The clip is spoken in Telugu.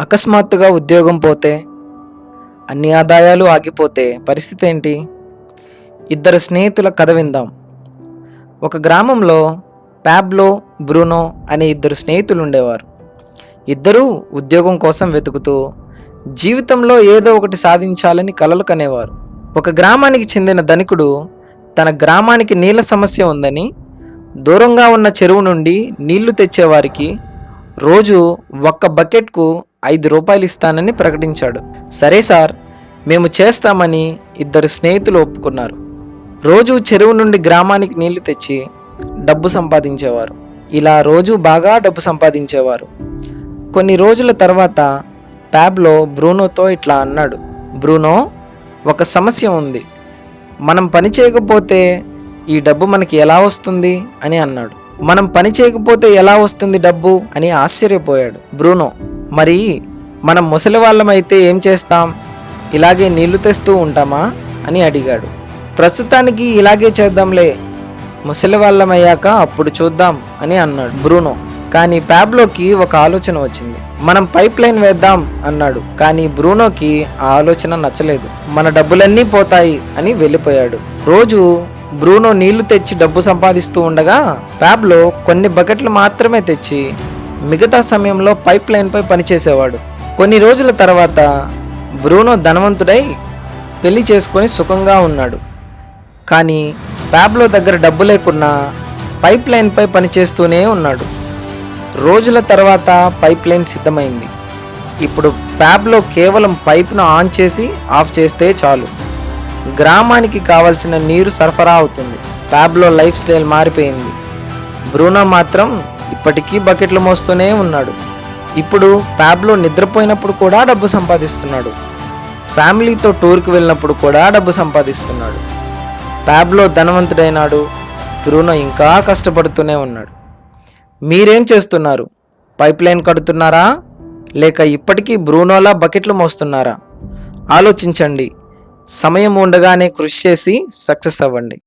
అకస్మాత్తుగా ఉద్యోగం పోతే అన్ని ఆదాయాలు ఆగిపోతే పరిస్థితి ఏంటి? ఇద్దరు స్నేహితుల కథ విందాం. ఒక గ్రామంలో ప్యాబ్లో బ్రూనో అనే ఇద్దరు స్నేహితులు ఉండేవారు. ఇద్దరూ ఉద్యోగం కోసం వెతుకుతూ జీవితంలో ఏదో ఒకటి సాధించాలని కలలు కనేవారు. ఒక గ్రామానికి చెందిన ధనికుడు తన గ్రామానికి నీళ్ళ సమస్య ఉందని దూరంగా ఉన్న చెరువు నుండి నీళ్ళు తెచ్చేవారికి రోజు ఒక్క బకెట్కు ఐదు రూపాయలు ఇస్తానని ప్రకటించాడు. సరే సార్ మేము చేస్తామని ఇద్దరు స్నేహితులు ఒప్పుకున్నారు. రోజు చెరువు నుండి గ్రామానికి నీళ్ళు తెచ్చి డబ్బు సంపాదించేవారు. ఇలా రోజు బాగా డబ్బు సంపాదించేవారు. కొన్ని రోజుల తర్వాత ప్యాబ్లో బ్రూనోతో ఇట్లా అన్నాడు. బ్రూనో ఒక సమస్య ఉంది. మనం పని చేయకపోతే ఈ డబ్బు మనకి ఎలా వస్తుంది? అని అన్నాడు. మనం పని చేయకపోతే ఎలా వస్తుంది డబ్బు? అని ఆశ్చర్యపోయాడు బ్రూనో. మరి మనం ముసలి వాళ్ళమైతే ఏం చేస్తాం? ఇలాగే నీళ్ళు తెస్తూ ఉంటామా? అని అడిగాడు. ప్రస్తుతానికి ఇలాగే చేద్దాంలే. ముసలి వాళ్ళమయ్యాక అప్పుడు చూద్దాం అని అన్నాడు బ్రూనో. కానీ ప్యాబ్లోకి ఒక ఆలోచన వచ్చింది. మనం పైప్ లైన్ వేద్దాం అన్నాడు. కానీ బ్రూనోకి ఆ ఆలోచన నచ్చలేదు. మన డబ్బులన్నీ పోతాయి అని వెళ్ళిపోయాడు. రోజు బ్రూనో నీళ్ళు తెచ్చి డబ్బు సంపాదిస్తూ ఉండగా ప్యాబ్లో కొన్ని బకెట్లు మాత్రమే తెచ్చి మిగతా సమయంలో పైప్ లైన్పై పనిచేసేవాడు. కొన్ని రోజుల తర్వాత బ్రూనో ధనవంతుడై పెళ్ళి చేసుకొని సుఖంగా ఉన్నాడు. కానీ ప్యాబ్లో దగ్గర డబ్బు లేకున్నా పైప్ లైన్పై పనిచేస్తూనే ఉన్నాడు. రోజుల తర్వాత పైప్ లైన్ సిద్ధమైంది. ఇప్పుడు ప్యాబ్లో కేవలం పైప్ను ఆన్ చేసి ఆఫ్ చేస్తే చాలు. గ్రామానికి కావలసిన నీరు సరఫరా అవుతుంది. ప్యాబ్లో లైఫ్ స్టైల్ మారిపోయింది. బ్రూనో మాత్రం ఇప్పటికీ బకెట్లు మోస్తూనే ఉన్నాడు. ఇప్పుడు ప్యాబ్లో నిద్రపోయినప్పుడు కూడా డబ్బు సంపాదిస్తున్నాడు. ఫ్యామిలీతో టూర్కి వెళ్ళినప్పుడు కూడా డబ్బు సంపాదిస్తున్నాడు. ప్యాబ్లో ధనవంతుడైనాడు. బ్రూనో ఇంకా కష్టపడుతూనే ఉన్నాడు. మీరేం చేస్తున్నారు? పైప్ లైన్ కడుతున్నారా? లేక ఇప్పటికీ బ్రూనోలా బకెట్లు మోస్తున్నారా? ఆలోచించండి. సమయం ఉండగానే కృషి చేసి సక్సెస్ అవ్వండి.